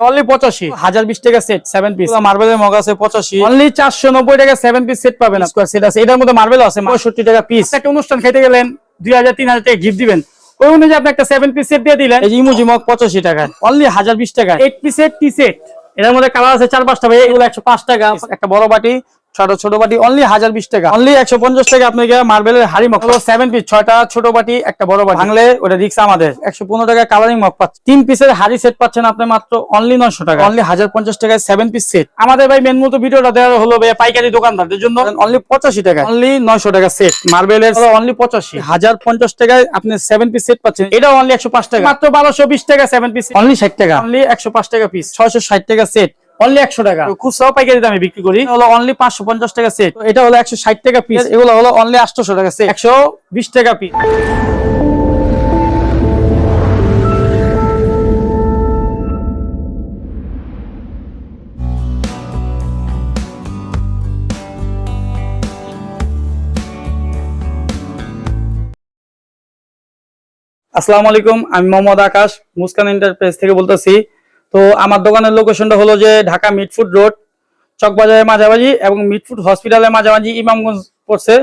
Only টাকা set piece মার্বেলের mug আছে পঁচাশি। অনলি চারশো নব্বই টাকা সেভেন পিস সেট পাবেন স্কোয়ার সেট আছে। এটার মধ্যে মার্বেল আছে পঁয়ষট্টি টাকা পিস একটা অনুষ্ঠান খেতে গেলেন দুই হাজার তিন হাজার টাকা গিফট দিবেন। ওই অনুযায়ী আপনি একটা সেভেন পিস সেট দিয়ে দিলেন। এই ইমুজি মগ পঁচাশি টাকা। অনলি হাজার বিশ টাকা। Eight piece set tea set এটার মধ্যে কালার আছে চার পাঁচটা ভাই। এগুলো একশো পাঁচ টাকা। একটা বড় বাটি ছোট ছোট বাটি অনলি হাজার বিশ টাকা। অনলি একশো পঞ্চাশ টাকা আপনাকে মার্বেলের হাড়ি মগ। সেভেন পিস ছয়টা ছোট বাটি একটা বড় বাটি। ভাঙলে ওটা রিক্স আমাদের। একশো পনেরো টাকা কালারিং মগ পাচ্ছেন। তিন পিসের হাড়ি সেট পাচ্ছেন আপনি মাত্র অনলি নয়শো টাকা। অনলি হাজার পঞ্চাশ টাকায় সেভেন পিস সেট আমাদের ভাই মেন মতো ভিডিওটা দেওয়া হলো ভাই পাইকারি দোকানদারদের জন্য। অনলি পঁচাশি টাকা অনলি নয়শো টাকা সেট মার্বেলের অনলি পঁচাশি। হাজার পঞ্চাশ টাকায় আপনি সেভেন পিস সেট পাচ্ছেন। এটা অনলি একশো পাঁচ টাকা। মাত্র বারোশো বিশ টাকা সেভেন পিস অনলি ষাট টাকা। অনলি একশো পাঁচ টাকা পিস ছয়শো ষাট টাকা সেট অনলি একশো টাকা। খুচরাও পাইকারি দামে বিক্রি করি। হলো অনলি পাঁচশো পঞ্চাশ টাকা সেট এটা হলো একশো ষাট টাকা পিস এগুলো হলো অনলি আটশোশো টাকা সেট একশো বিশ টাকা পিস আসসালামু আলাইকুম আমি মোহাম্মদ আকাশ মুস্কান এন্টারপ্রাইজ থেকে বলতেছি। তো আমার দোকানের লোকেশনটা হলো যে ঢাকা মিটফুড রোড চকবাজারের মাঝামাঝি এবং মিটফুড হসপিটালের মাঝামাঝি ইমামগঞ্জ পড়ছে।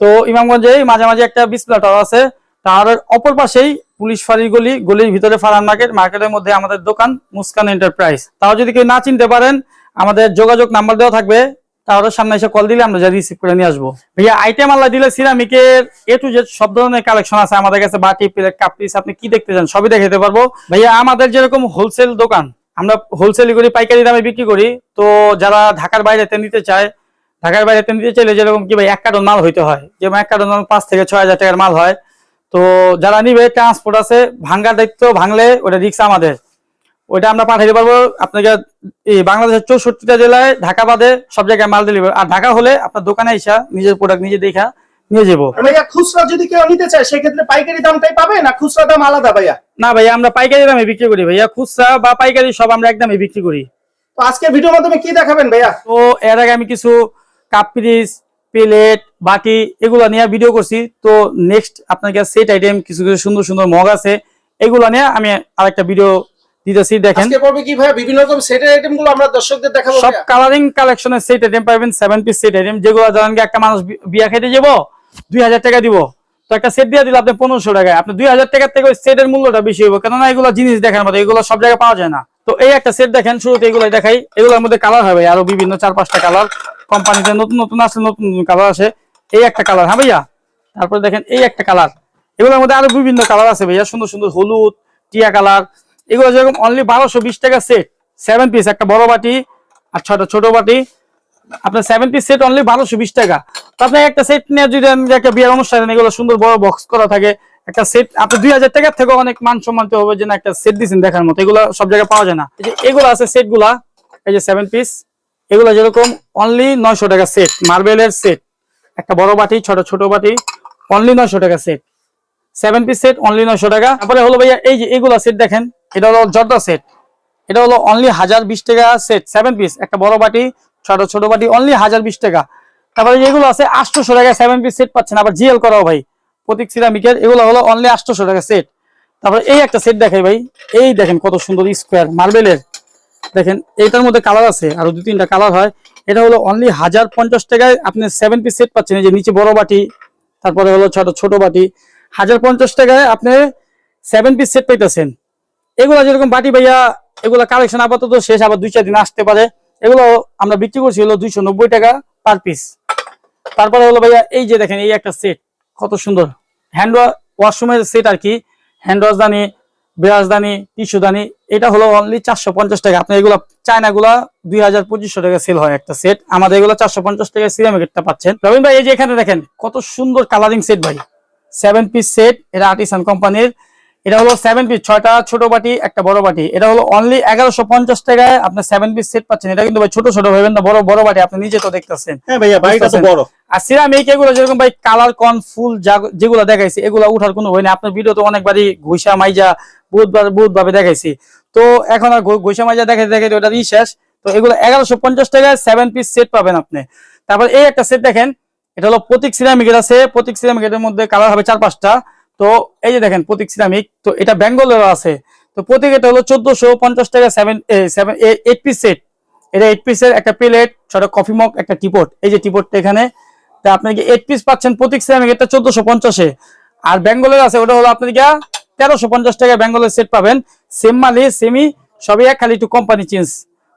তো ইমামগঞ্জে মাঝামাঝি একটা বিসপ্লা আছে। তার অপর পাশেই পুলিশ ফাঁড়ি গলি, গলির ভিতরে ফারান মার্কেট মার্কেটের মধ্যে আমাদের দোকান মুসকান এন্টারপ্রাইজ তাও যদি কেউ না চিনতে পারেন, আমাদের যোগাযোগ নাম্বার দেওয়া থাকবে তাহলে সামনে এসে কল দিলে আমরা যা রিসিভ করে নিয়ে আসব। ভাইয়া আইটেম আল্লাহ দিলে সিরামিকের এ টু জেড সব ধরনের কালেকশন আছে আমাদের কাছে, বাটি প্লেট কাপ পিস আপনি কি দেখতে চান সবই দেখাতে পারব। ভাইয়া, আমাদের যেরকম হোলসেল দোকান, আমরা হোলসেল করি, পাইকারি দামে বিক্রি করি। তো যারা ঢাকার বাইরেতে নিতে চায়, ঢাকার বাইরেতে নিতে চাইলে যেরকম কি ভাই, এক কার্টন মাল হইতে হয়। যেমন এক কার্টন মাল পাঁচ থেকে ছয় হাজার টাকার মাল হয়। তো যারা নিবে ট্রান্সপোর্ট আছে, ভাঙ্গার দায়িত্ব ভাঙলে ওটা রিক্স আমাদের। ওইটা আমরা পাঠাইতে পারব। আপনাকে এই বাংলাদেশের চৌষট্টিটা জেলায় ঢাকা বাদে সব জায়গায় মাল ডেলিভারি আর ঢাকা হলে আপনার দোকানে এসা নিজের প্রোডাক্ট নিজে দেখা নিয়ে যাব। ভাইয়া খুচরা যদি কেউ নিতে চায় সেক্ষেত্রে পাইকারি দামটাই পাবে না খুচরা দাম আলাদা ভাইয়া? না ভাইয়া আমরা পাইকারি দামে বিক্রি করি ভাইয়া। খুচরা বা পাইকারি সব আমরা একদমই বিক্রি করি। তো আজকে ভিডিওর মাধ্যমে কি দেখাবেন ভাইয়া? তো এর আগে আমি কিছু কাপ পিরিস প্লেট বাটি এগুলো নিয়ে ভিডিও করছি। তো নেক্সট আপনাকে সেট আইটেম কিছু কিছু সুন্দর সুন্দর মগ আছে এগুলো নিয়ে আমি আরেকটা ভিডিও দিতেছি দেখেন। আজকে পর্বে কি ভাইয়া? বিভিন্ন রকম সেটের আইটেম আমরা দর্শকদের দেখাবো সব কালারিং কালেকশনের সেট আইটেম পাবেন পিস সেট আইটেম যেগুলো ধরেন একটা মানুষ বিয়া খেতে যাব টাকা দিব। তো একটা সেট দিয়ে দিলে আপনি পনেরোশো টাকায়। আপনি দুই হাজার টাকার থেকে ওই সেটের মূল্যটা বেশি হবে কেননা এগুলো জিনিস দেখার মতো এগুলো সব জায়গায় পাওয়া যায় না। তো এই একটা সেট দেখেন শুরুতে এগুলো দেখাই। এগুলোর মধ্যে কালার হবে আরও বিভিন্ন চার পাঁচটা কালার কোম্পানিতে নতুন নতুন আসলে নতুন নতুন কালার আসে। এই একটা কালার হ্যাঁ ভাইয়া? তারপরে দেখেন এই একটা কালার এগুলোর মধ্যে আরও বিভিন্ন কালার আছে ভাইয়া। সুন্দর সুন্দর হলুদ টিয়া কালার এগুলো যেরকম অনলি বারোশো বিশ টাকা সেট সেভেন পিস একটা বড় বাটি আর ছটা ছোট বাটি। আপনার সেভেন পিস সেট অনলি বারোশো বিশ টাকা। তো আপনি একটা সেট নিয়ে যদি একটা বিয়ের অনুষ্ঠান এগুলো সুন্দর বড় বক্স করা থাকে, একটা সেট আপনি দুই হাজার টাকার থেকে অনেক মান সম্মানিত হবে যে না একটা সেট দিচ্ছেন দেখার মতো। এগুলো সব জায়গায় পাওয়া যায় না। এগুলো আছে সেটগুলা, এই যে সেভেন পিস এগুলো যেরকম অনলি নয়শো টাকা সেট মার্বেলের সেট একটা বড় বাটি ছোট ছোট বাটি অনলি নয়শো টাকা set seven piece set only নয়শো টাকা। তারপরে হলো ভাইয়া, এই যে এগুলা সেট দেখেন এটা হলো জর্দা সেট এটা হলো অনলি হাজার বিশ টাকা সেট সেভেন পিস একটা বড় বাটি, ছোট ছোট বাটি অনলি হাজার বিশ টাকা। তারপরে যেগুলো আছে আটশোশো টাকা সেভেন পিস সেট পাচ্ছেন আবার জিএল করাও ভাই। প্রতীক সিরামিকের এগুলো হলো অনলি আটশোশো টাকা সেট তারপরে এই একটা সেট দেখাই ভাই। এই দেখেন কত সুন্দর স্কোয়ার মার্বেলের দেখেন, এইটার মধ্যে কালার আছে, আরও দু তিনটা কালার হয়। এটা হলো অনলি হাজার পঞ্চাশ টাকায় আপনি সেভেন পিস সেট পাচ্ছেন, এই যে নিচে বড় বাটি, তারপরে হলো ছোট ছোট বাটি। হাজার পঞ্চাশ টাকায় আপনি সেভেন পিস সেট পাইতেছেন। এগুলা যেরকম বাটি ভাইয়া, এগুলা কালেকশন আপাতত শেষ, আবার দুই, চার দিন আসতে পারে। এগুলো আমরা বিক্রি করছি হলো দুইশো নব্বই টাকা পার পিস তারপরে হলো ভাইয়া, এই যে দেখেন, এই একটা সেট কত সুন্দর। হ্যান্ড ওয়াশরুমের সেট আর কি। হ্যান্ড ওয়াশ দানি ব্রাশ দানি টিস্যু দানি এটা হলো অনলি চারশো পঞ্চাশ টাকা। আপনি এগুলো চায়না গুলা দুই হাজার পঁচিশশো টাকা সেল হয় একটা সেট আমাদের এগুলো চারশো পঞ্চাশ টাকা সিরামিকেটটা পাচ্ছেন। রবীন ভাই, এই যে এখানে দেখেন, কত সুন্দর কালারিং সেট ভাই। সেভেন পিস সেট এটা আর্টিসান কোম্পানির এটা হলো সেভেন পিস ছয়টা ছোট বাটি একটা বড় বাটি। এটা হলো অনলি এগারোশো পঞ্চাশ টাকায় আপনি সেভেন পিস সেট পাচ্ছেন। এটা কিন্তু ভাই ছোট ছোট ভাবেন না বড় বড় বাটি আপনি নিজে তো দেখতেছেন। হ্যাঁ আর সিরামিক এগুলো যেরকম ভাই কালার কন ফুল যেগুলো দেখাইছি এগুলো উঠার কোনো আপনার অনেকবারই ঘুষা মাইজা বুধবার দেখাইছি। তো এখন আর ঘুষা মাইজা দেখাইতে ওটা শেষ। তো এগুলো এগারোশো পঞ্চাশ টাকায় সেভেন পিস সেট পাবেন আপনি। তারপর এই একটা সেট দেখেন এটা হলো প্রতীক সিরামিকের আছে। প্রতীক সিরামিকের মধ্যে কালার হবে চার পাঁচটা। তো এই যে দেখেন প্রতীক সিরামিক তো এটা বেঙ্গলেরও আছে। তো প্রত্যেকটা হলো চোদ্দশো পঞ্চাশ টাকা seven seven eight piece set এটা এইট পিসের একটা প্লেট ছটা কফি মগ একটা টিপট এই যে টিপটটা এখানে। তা আপনাকে এইট পিস পাচ্ছেন প্রতীক সিরামিক এটা চোদ্দশো পঞ্চাশে। আর বেঙ্গলের আছে, ওটা হলো আপনার গিয়া তেরোশো পঞ্চাশ টাকা বেঙ্গলের সেট পাবেন। সেম মালি সেমি সবই এক, খালি একটু কোম্পানি চেঞ্জ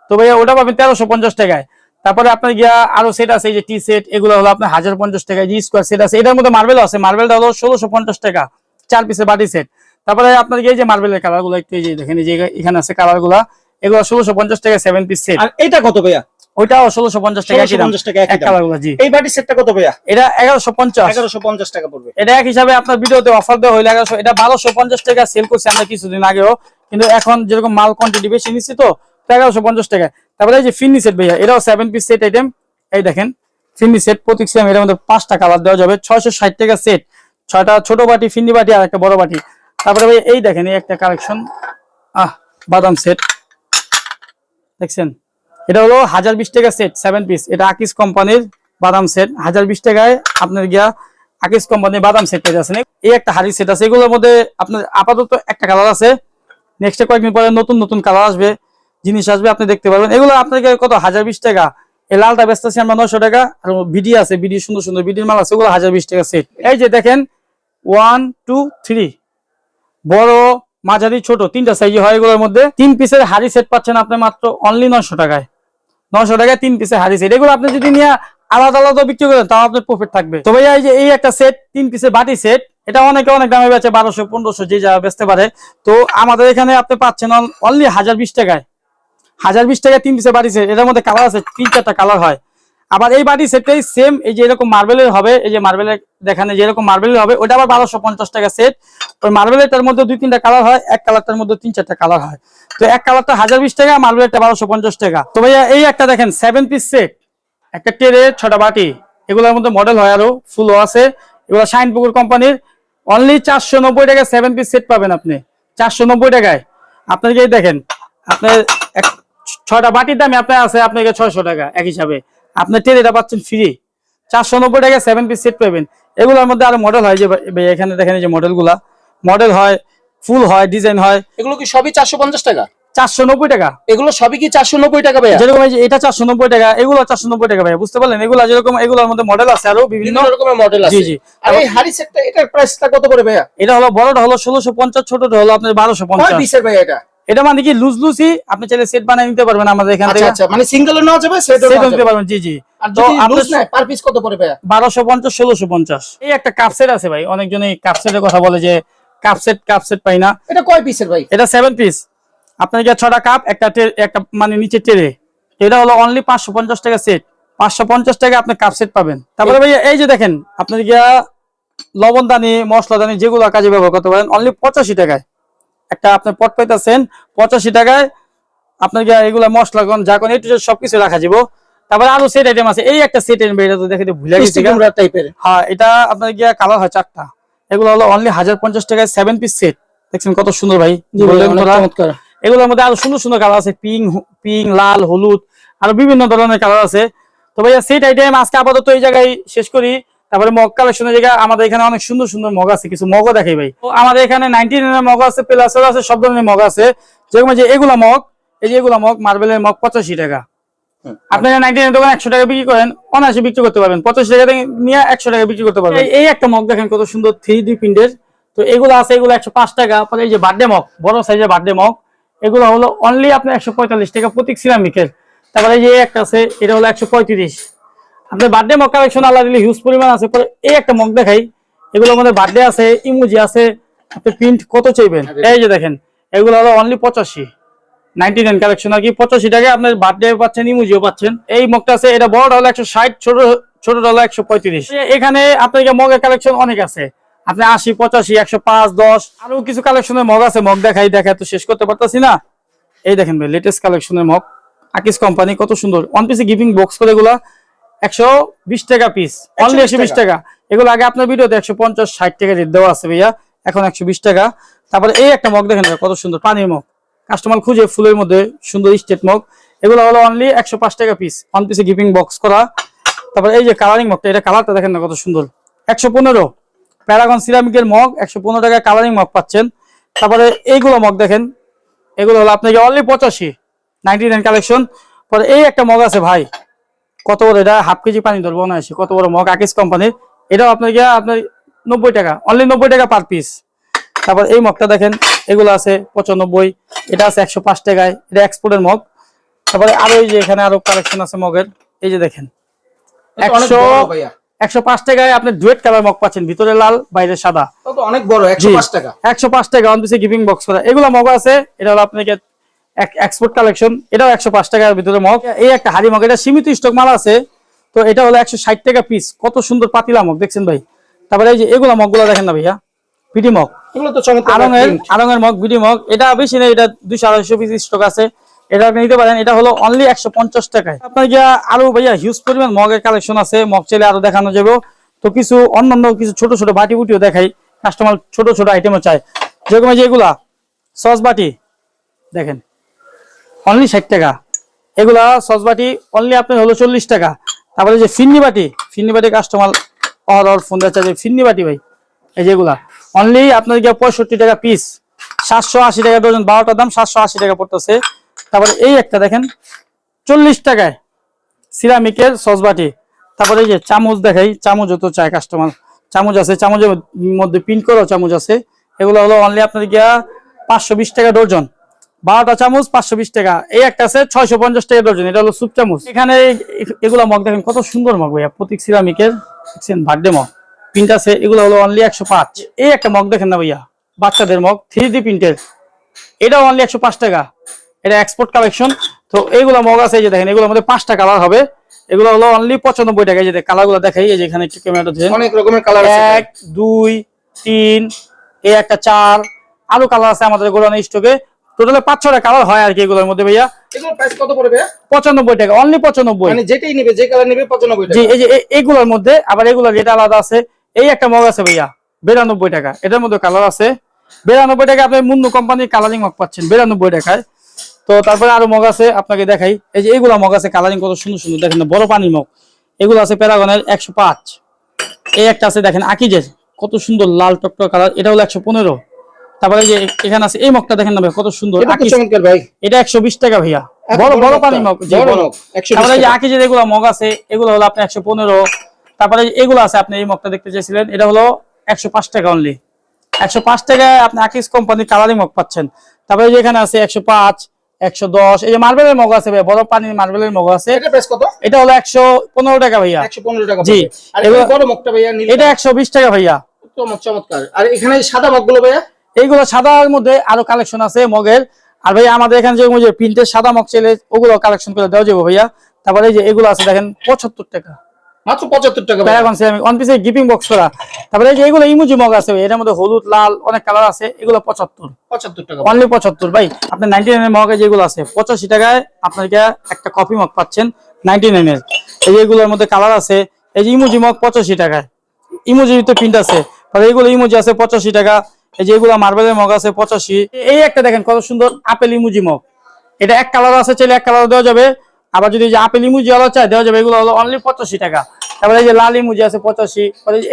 তো ভাইয়া, ওটা পাবেন তেরোশো পঞ্চাশ টাকায়। তারপরে আপনার গিয়া আরও সেট আছে এই যে টি সেট এগুলো হলো আপনার হাজার পঞ্চাশ টাকা জি স্কোয়ার সেট আছে এটার মধ্যে মার্বেল আছে মার্বেলটা হলো ষোলোশো পঞ্চাশ টাকা চার পিসের বাটি সেট তারপরে আপনার এই যে মার্বেলের কালারগুলো একটু এই যে দেখেন যে এখানে আছে কালারগুলা এগুলো ষোলোশো পঞ্চাশ টাকা সেভেন পিস সেট আর এটা কত ভাইয়া? ওইটাও ষোলোশো পঞ্চাশ টাকা একই দাম। 1650 টাকা একই এক দাম। জি। এই বাটি সেটটা কত ভাইয়া? এটা এগারোশো পঞ্চাশ। এগারোশো পঞ্চাশ টাকা পড়বে। এটা এক হিসাবে আপনার ভিডিওতে অফার দেওয়া হইলে এগারোশো এটা বারোশো পঞ্চাশ টাকা সেল করছি আমরা কিছুদিন আগেও কিন্তু এখন যেরকম মাল কোয়ান্টিটি বেশি নিচ্ছি তো এগারোশো পঞ্চাশ টাকা তারপরে এই যে ফিনি সেট ভাইয়া, এটাও সেভেন পিস সেট আইটেম এই দেখেন ফিনি সেট প্রতীক সেম এটার মধ্যে পাঁচটা কালার দেওয়া যাবে। ছয়শো ষাট টাকা সেট ছয়টা ছোট বাটি, ফিন্নি বাটি আর একটা বড় বাটি। তারপরে ভাই, এই দেখেন, এই একটা কালেকশন আহ, বাদাম সেট দেখছেন? এটা হলো হাজার বিশ টাকা সেট সেভেন পিস এটা আকিস কোম্পানির বাদাম সেট হাজার বিশ টাকায় আপনার গিয়া আকিস কোম্পানির বাদাম সেট পেয়ে যাচ্ছেন। এই একটা হাড়ি সেট আছে। এগুলোর মধ্যে আপনার আপাতত একটা কালার আছে। নেক্সট কয়েকদিন পরে নতুন নতুন কালার আসবে। জিনিস আসবে, আপনি দেখতে পারবেন। এগুলো আপনাকে কত? হাজার বিশ টাকা। এই লালটা ব্যস্ত আছি আমরা নশো টাকা, আর বিডি আছে বিডি সুন্দর সুন্দর বিডির মাল আছে, ওগুলো হাজার বিশ টাকা সেট এই যে দেখেন ওয়ান টু থ্রি বড়, মাঝারি, ছোট, তিনটা সাইজ হয় এগুলোর মধ্যে। তিন পিসের হাড়ি সেট পাচ্ছেন আপনি মাত্র অনলি নশো টাকায়। নশো টাকায় তিন পিসের হাড়ি সেট এগুলো আপনি যদি নিয়ে আলাদা আলাদা বিক্রি করেন, তাও আপনার প্রফিট থাকবে। তো ভাইয়া, এই যে এই একটা সেট তিন পিসের বাটি সেট এটা অনেকে অনেক দামে বেচে, বারোশো, পনেরোশো, যে যা বেচতে পারে। তো আমাদের এখানে আপনি পাচ্ছেন অনলি হাজার বিশ টাকায়। হাজার বিশ টাকা তিন পিসের বাটি সেট এটার মধ্যে কালার আছে, তিন চারটা কালার হয়। আবার এই বাটি সেটটাই সেম এই যে এরকম মার্বেলের হবে, এই যে মার্বেলের দেখানে যে এরকম মার্বেলের হবে, ওটা আবার বারোশো পঞ্চাশ টাকা সেট ওই মার্বেলেরটার মধ্যে দুই তিনটা কালার হয়, এক কালারটার মধ্যে তিন চারটা কালার হয়। তো এক কালারটা হাজার বিশ টাকা মার্বেলেরটা বারোশো পঞ্চাশ টাকা। তো ভাইয়া, এই একটা দেখেন সেভেন পিস সেট একটা টেরে, ছটা বাটি। এগুলোর মধ্যে মডেল হয় আরও ফুলও আছে। এগুলো শাইনপুকুর কোম্পানির অনলি চারশো নব্বই টাকায় সেভেন পিস সেট পাবেন আপনি। চারশো নব্বই টাকায়। আপনাকে এই দেখেন, আপনার ছয়টা বাটির দামে আপনার আছে আপনাকে ছয়শো টাকা এক হিসাবে। আপনার টেরিটা পাচ্ছেন ফ্রি চারশো নব্বই টাকা সেভেন পিস সেট পাবেন। এগুলোর মধ্যে আরও মডেল হয় যে এখানে দেখেন যে মডেলগুলা মডেল হয় ফুল হয় ডিজাইন হয়। এগুলো কি সবই চারশো পঞ্চাশ টাকা? চারশো নব্বই টাকা। এগুলো সবই কি চারশো নব্বই টাকা ভাইয়া? যেরকম এটা চারশো নব্বই টাকা এগুলো চারশো নব্বই টাকা ভাই বুঝতে পারলেন? এগুলো যেরকম এগুলোর মধ্যে মডেল আছে আরও বিভিন্ন রকমের মডেল আছে। জি, জি। আর এই হাড়ি সেটটা এটার প্রাইসটা কত করে ভাইয়া? এটা হলো বড়টা হলো ষোলোশো পঞ্চাশ ছোটটা হলো আপনার বারোশো পঞ্চাশ। ভাইয়া এটা? এটা মানে কি লুজ লুজই আপনি চাইলে সেট বানিয়ে নিতে পারবেন আমাদের এখান আচ্ছা থেকে। আচ্ছা মানে সিঙ্গেল নেওয়া যাবে সেটও সেট নেওয়া নিতে পারবেন জি জি। আর যদি লুজ নেয় পার পিস কত পড়ে ভাইয়া? বারোশো পঞ্চাশ ষোলোশো পঞ্চাশ। এই একটা কাপ সেট আছে ভাই অনেকজন এই কাপ সেটের কথা বলে যে কাপ সেট কাপ সেট পাই না। এটা কয় পিসের ভাই? এটা সেভেন পিস আপনার গিয়ে ছটা কাপ একটা একটা মানে নিচে টেরে। এটা হলো অনলি পাঁচশো পঞ্চাশ টাকা সেট পাঁচশো পঞ্চাশ টাকা আপনি কাপ সেট পাবেন। তারপরে ভাই এই যে দেখেন আপনার গিয়া লবণদানি মশলাদানি যেগুলো কাজে ব্যবহার করতে পারেন অনলি পঁচাশি টাকায়। একটা আপনি পট পাইতেছেন পঁচাশি টাকায় আপনার এগুলা মশলা কোন যা কোন একটু সবকিছু রাখা যাব তারপরে আরও সেট আইটেম আছে এই একটা সেট আইটেম এটা তো দেখে ভুলে গেছি টাইপের হ্যাঁ এটা আপনার গিয়া কালার হয় চারটা। এগুলো হলো অনলি হাজার পঞ্চাশ টাকায় সেভেন পিস সেট দেখছেন কত সুন্দর ভাই এগুলোর মধ্যে আরও সুন্দর সুন্দর কালার আছে পিঙ্ক পিঙ্ক লাল হলুদ আরও বিভিন্ন ধরনের কালার আছে। তো ভাইয়া সেট আইটেম আজকে আপাতত এই জায়গায় শেষ করি। তারপরে মগ কালেকশনের জায়গা আমাদের এখানে অনেক সুন্দর সুন্দর মগ আছে কিছু মগও দেখাই ভাই। আমাদের এখানে নাইনটি নাইনের মগ আছে প্লাসের আছে সব ধরনের মগ আছে। যেরকম যে এগুলা মগ এই যে এগুলা মগ মার্বেলের মগ পঁচাশি টাকা। আপনি নাইনটি নাইন দোকানে একশো টাকা বিক্রি করেন অনায়াসে বিক্রি করতে পারবেন। পঁচাশি টাকা নিয়ে একশো টাকা বিক্রি করতে পারবেন। এই- একটা মগ দেখেন কত সুন্দর থ্রি ডি প্রিন্টের তো এগুলো আছে এগুলো একশো পাঁচ টাকা। পরে এই যে বার্থডে মগ বড় সাইজের বার্থডে মগ এগুলো হলো অনলি আপনার একশো পঁয়তাল্লিশ টাকা প্রতীক সিরামিকের তারপরে এই যে একটা আছে এটা হলো একশো পঁয়ত্রিশ। আপনার বার্থডে মগ কালেকশন আল্লাহ দিলে হিউজ পরিমাণ আছে। পরে এই একটা মগ দেখাই। এগুলো আমাদের বার্থডে আছে ইমোজি আছে। আপনি প্রিন্ট কত চাইবেন? এই যে দেখেন এগুলো হলো অনলি পঁচাশি। নাইনটি নাইন কালেকশন আর কি। পঁচাশি টাকায় আপনার বার্থডে পাচ্ছেন ইমোজিও পাচ্ছেন। এই মগটা আছে এটা বড় হলো একশো ষাট ছোট ছোটটা হলো একশো পঁয়ত্রিশ। এখানে আপনার যে মগের কালেকশন অনেক আছে। আপনি আশি পঁচাশি একশো পাঁচ দশ আরও কিছু কালেকশনের মগ আছে। মগ দেখাই দেখা তো শেষ করতে পারতাছি না। এই দেখেন ভাই লেটেস্ট কালেকশনের মগ আকিস কোম্পানি কত সুন্দর। ওয়ান পিসে গিভিং বক্স করে এগুলা। একশো বিশ টাকা পিস অনলি একশো বিশ টাকা। এগুলো আগে আপনার ভিডিওতে একশো পঞ্চাশ ষাট টাকা রেট দেওয়া আছে ভাইয়া এখন একশো বিশ টাকা। তারপরে এই একটা মগ দেখেন কত সুন্দর পানির মগ। কাস্টমার খুঁজে ফুলের মধ্যে সুন্দর স্টেট মগ। এগুলো হলো অনলি একশো পাঁচ টাকা পিস ওয়ান পিসে গিভিং বক্স করা। তারপরে এই যে কালারিং মগটা এটা কালারটা দেখেন না কত সুন্দর। একশো পনেরো প্যারাগন সিরামিকের মগ একশো পনেরো টাকা কালারিং মগ পাচ্ছেন। তারপরে এইগুলো মগ দেখেন এগুলো হলো আপনাকে অনলি পঁচাশি নাইনটি নাইন কালেকশন পরে এই একটা মগ আছে ভাই কত বড় এটা? হাফ কেজি পানি ধরবো না এসে। কত বড় মগ? আকিস কোম্পানির। এটাও আপনার গিয়া আপনার নব্বই টাকা। অনলি নব্বই টাকা পার পিস তারপর এই মগটা দেখেন এগুলো আছে পঁচানব্বই। এটা আছে একশো পাঁচ টাকায়। এটা এক্সপোর্টের মগ। তারপরে আরও এই যে এখানে আরও কালেকশন আছে মগের। এই যে দেখেন। একশো একশো পাঁচ টাকায় আপনি ডুয়েট কালার মগ পাচ্ছেন। ভিতরে লাল বাইরে সাদা। অনেক বড় একশো পাঁচ টাকা। একশো পাঁচ টাকা অন পিসে গিভিং বক্স করা। এগুলো মগ আছে। এটা হলো আপনাকে এক্সপোর্ট কালেকশন এটাও একশো পাঁচ টাকার ভিতরে মগ। এই একটা হাড়ি মগ এটা সীমিত স্টক মাল আছে তো এটা হলো একশো ষাট টাকা পিস কত সুন্দর পাতিলা মগ দেখছেন ভাই? তারপরে এই যে এগুলো মগগুলো দেখেন না ভাইয়া? PT mug. এগুলো তো আরঙের আরঙের মগ বিডি মগ। এটা বেশি নেই এটা দুইশো আড়াইশো পিস স্টক আছে। এটা আপনি নিতে পারেন এটা হলো অনলি একশো পঞ্চাশ টাকায়। আপনার গিয়া আরও ভাইয়া হিউজ পরিমাণ মগের কালেকশন আছে মগ চাইলে আরও দেখানো যাবে। তো কিছু অন্যান্য কিছু ছোট ছোট বাটি বুটিও দেখাই কাস্টমার ছোট ছোট আইটেমও চায়। যেরকম এই যে এগুলা সস বাটি দেখেন। অনলি ষাট টাকা। এগুলা সস বাটি অনলি আপনার হলো চল্লিশ টাকা। তারপরে যে ফিন্নি বাটি ফিন্নি বাটি কাস্টমার অর ফোন দিচ্ছে যে ফিন্নি বাটি ভাই, এই যেগুলা অনলি আপনার গিয়ে পঁয়ষট্টি টাকা পিস সাতশো আশি টাকা ডজন বারোটার দাম সাতশো আশি টাকা পড়তেছে। তারপরে এই একটা দেখেন, চল্লিশ টাকায় সিরামিকের সসবাটি তারপরে এই যে চামচ দেখাই, চামচ তো চায় কাস্টমার চামচ আছে, চামচের মধ্যে পিন করাও চামচ আছে। এগুলো হলো অনলি আপনার গিয়া পাঁচশো বিশ টাকা ডজন বারোটা চামচ পাঁচশো বিশ টাকা। এই একটা আছে ছয়শো পঞ্চাশ টাকা ডজন এটা হলো সুপ চামচ। এখানে এগুলো মগ দেখেন কত সুন্দর মগ ভাইয়া প্রতীক সিরামিকের দেখছেন বার্থডে মগ। প্রিন্ট আছে এগুলো হলো অনলি একশো পাঁচ। এই একটা মগ দেখেন না ভাইয়া বাচ্চাদের মগ থ্রি ডি প্রিন্টের এটাও অনলি একশো পাঁচ টাকা। এটা এক্সপোর্ট কালেকশন তো এইগুলো মগ আছে এই যে দেখেন এগুলোর মধ্যে পাঁচটা কালার হবে। এগুলো হলো অনলি পঁচানব্বই টাকা এই যে কালারগুলো দেখাই এই যে এখানে একটু ক্যামেরাটা অনেক রকমের কালার আছে এক দুই তিন এই একটা চার। আরও কালার আছে আমাদের গোড়ানো স্টকে টোটালে পাঁচ ছটা কালার হয় আর কি এগুলোর মধ্যে ভাইয়া। পঁচানব্বই টাকা অনলি পঁচানব্বই। মানে যেটাই নিবে যে কালার নিবে পঁচানব্বই জি এই যে এগুলোর মধ্যে আবার এগুলোর রেট আলাদা আছে এই একটা মগ আছে ভাইয়া বিরানব্বই টাকা। এটার মধ্যে কালার আছে। বিরানব্বই টাকা আপনি মুন্নু কোম্পানির কালারিং মগ পাচ্ছেন বিরানব্বই টাকায়। তো তারপরে আরও মগ আছে আপনাকে দেখাই। এই যে এগুলা মগ আছে কালারিং কত সুন্দর সুন্দর দেখেন বড় পানির মগ এগুলো আছে প্যারাগনের একশো পাঁচ। এই একটা আছে দেখেন আকিজের। কত সুন্দর লাল টকটক কালার এটা হলো একশো পনেরো। তারপরে যে এখানে আছে এই মগটা দেখেন না ভাই কত সুন্দর। এটা চমৎকার ভাই। এটা একশো বিশ টাকা ভাইয়া। বড় বড় পানি মগ জি, বড় বড়। মগ, 120 তারপরে যে। আকি যে এগুলো মগ আছে এগুলো হলো আপনি একশো পনেরো। তারপরে এগুলো আছে আপনি এই মগটা দেখতে চাইছিলেন এটা হলো একশো পাঁচ টাকা অনলি একশো পাঁচ টাকায় আপনি আকিস কোম্পানির কালারিং মগ পাচ্ছেন। তারপরে যে এখানে আছে একশো পাঁচ একশো দশ এই যে মার্বেলের মগ আছে ভাই বড় পানির মার্বেলের মগ আছে। এটা এটা হলো একশো পনেরো টাকা ভাইয়া। একশো পনেরো টাকা জি। এটা একশো বিশ টাকা ভাইয়া। চমৎকার। আর এখানে সাদা মগগুলো ভাইয়া? এইগুলো সাদার মধ্যে আরও কালেকশন আছে মগের। আর ভাই আমাদের এখানে যে প্রিন্টের সাদা মগ ছেলে ওগুলো কালেকশন করে দেওয়া যাবে ভাইয়া। তারপরে এই যে এগুলো আছে দেখেন পঁচাত্তর টাকা। মাত্র পঁচাত্তর টাকা পিসে গিপিং বক্স করা। তারপরে যে এগুলো ইমোজি মগ আছে এটার মধ্যে হলুদ লাল অনেক কালার আছে এগুলো পঁচাত্তর। পঁচাত্তর টাকা অনলি পঁচাত্তর। ভাই আপনার নাইনটি নাইনের মগে যেগুলো আছে পঁচাশি টাকায় আপনাকে একটা কফি মগ পাচ্ছেন নাইনটি নাইনের এই যে এগুলোর মধ্যে কালার আছে এই যে ইমোজি মগ পঁচাশি টাকায়। ইমোজি তো প্রিন্ট আছে। তাহলে এগুলো ইমোজি আছে পঁচাশি টাকা। এই মার্বেলের মগ আছে, পঁচাশি। এই একটা দেখেন কত সুন্দর আপেল ইমুজি মগ। এটা এক কালার আছে, চাইলে এক কালার দেওয়া যাবে। আবার যদি যে আপেল ইমুজি আলো চায়, দেওয়া যাবে। এগুলো হলো অনলি পঁচাশি টাকা। তারপরে এই যে লাল ইমুজি আছে, পঁচাশি।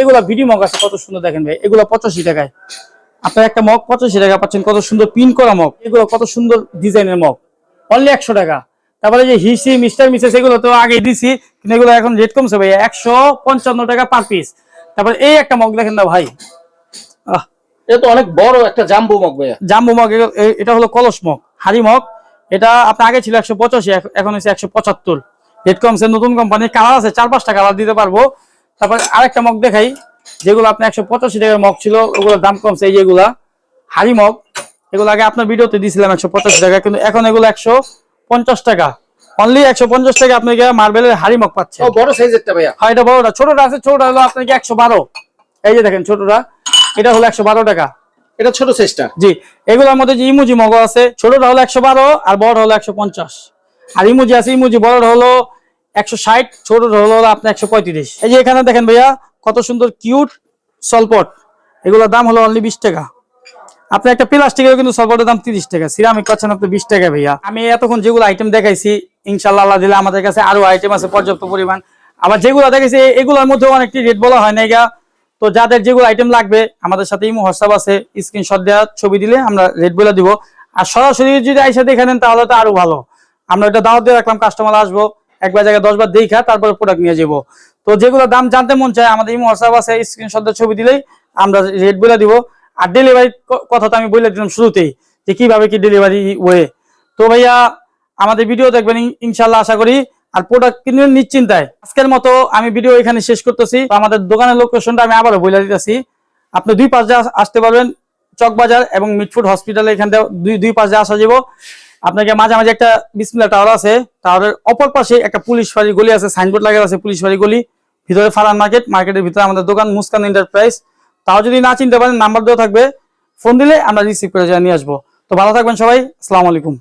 এগুলো ভিডি মগ আছে, কত সুন্দর দেখেন ভাই। এগুলো পঁচাশি টাকায়। আপনার একটা মগ পঁচাশি টাকা পাচ্ছেন, কত সুন্দর পিন করা মগ। এগুলো কত সুন্দর ডিজাইনের মগ। অনলি একশো টাকা। তারপরে যে হিসি, মিস্টার, মিসেস, এগুলো তো আগে দিছি, কিন্তু এগুলো এখন রেট কমছে ভাই। একশো পঞ্চান্ন টাকা পার পিস তারপরে এই একটা মগ দেখেন না ভাই। আহ এটা তো অনেক বড় একটা জাম্বু মগ ভাইয়া। জাম্বু মগ এটা হলো কলস মগ হাড়ি মগ। এটা আপনার আগে ছিল একশো পঁচাশি এখন হচ্ছে একশো পঁচাত্তর। রেড কমসের নতুন কোম্পানির কালার আছে চার পাঁচটা কালার দিতে পারব। তারপর আরেকটা মগ দেখাই যেগুলো আপনি একশো পঁচাশি টাকার মগ ছিল ওগুলোর দাম কমছে এই যেগুলা। হাড়ি মগ এগুলো আগে আপনার ভিডিওতে দিয়েছিলাম একশো পঁচাশি টাকা কিন্তু এখন এগুলো একশো পঞ্চাশ টাকা। অনলি একশো পঞ্চাশ টাকা আপনি মার্বেলের হাড়ি মগ পাচ্ছেন। ও বড় সাইজেরটা ভাইয়া। হ্যাঁ এটা বড়টা ছোটটা আছে ছোটটা হলো আপনাকে একশো বারো। এই যে দেখেন ছোটটা। এটা হলো একশো বারো টাকা। এটা ছোট সাইজটা জি এগুলোর মধ্যে যে ইমুজি মগ আছে ছোটটা হলো একশো বারো আর বড় হলো একশো পঞ্চাশ। আর ইমুজি আছে ইমুজি বড়টা হলো একশো ষাট ছোটটা হলো আপনার একশো পঁয়ত্রিশ। এই যে এখানে দেখেন ভাইয়া কত সুন্দর কিউট সলপট এগুলোর দাম হলো অনলি বিশ টাকা। আপনি একটা প্লাস্টিকের কিন্তু সলপটের দাম তিরিশ টাকা। সিরামিক পাচ্ছেন আপনি বিশ টাকা ভাইয়া। আমি এতক্ষণ যেগুলো আইটেম দেখাইছি ইনশাল্লাহ আল্লাহ দিলে আমাদের কাছে আরও আইটেম আছে পর্যাপ্ত পরিমাণ। আবার যেগুলো দেখেছি এগুলোর মধ্যে অনেকটি রেট বলা হয় না তো যাদের যেগুলো আইটেম লাগবে, আমাদের সাথে ইমো হোয়াটসঅ্যাপ আছে স্ক্রিনশট দেওয়া ছবি দিলে আমরা রেট বলে দিব। আর সরাসরি যদি আইসা দেখে নেন, তাহলে তো আরও ভালো। আমরা এটা দাওয়াত দিয়ে রাখলাম কাস্টমার আসব, একবার জায়গায় দশ বার দেখা, তারপরে প্রোডাক্ট নিয়ে যাব। তো যেগুলো দাম জানতে মন চায়, আমাদের ইমো হোয়াটসঅ্যাপ আছে স্ক্রিনশটের ছবি দিলেই আমরা রেট বলে দিব। আর ডেলিভারি কথা তো আমি বলে দিলাম শুরুতেই, যে কীভাবে কি ডেলিভারি ওয়ে তো ভাইয়া, আমাদের ভিডিও দেখবেন, ইন- ইনশাল্লাহ আশা করি আর প্রোডাক্ট কিনবেন নিশ্চিন্তায়। আজকের মতো আমি ভিডিও এখানে শেষ করতেছি। আমাদের দোকানের লোকেশনটা আমি আবারও বলে দিতেছি। আপনি দুই পাশ আসতে পারবেন চকবাজার এবং মিটফুড হসপিটালে এখান থেকে দুই দুই পাশে আসা যাব আপনাকে মাঝে মাঝে একটা বিসমিল্লা টাওয়ার আছে। টাওয়ারের অপর পাশে একটা পুলিশ ফাঁড়ি গলি আছে সাইনবোর্ড লাগা আছে পুলিশ ফাঁড়ি গলি। ভিতরে ফারান মার্কেট মার্কেটের ভিতরে আমাদের দোকান মুস্কান এন্টারপ্রাইজ তাও যদি না চিনতে পারেন নাম্বার দেওয়া থাকবে। ফোন দিলে আমরা রিসিভ করে নিয়ে আসব। তো ভালো থাকবেন সবাই। আসসালামু আলাইকুম।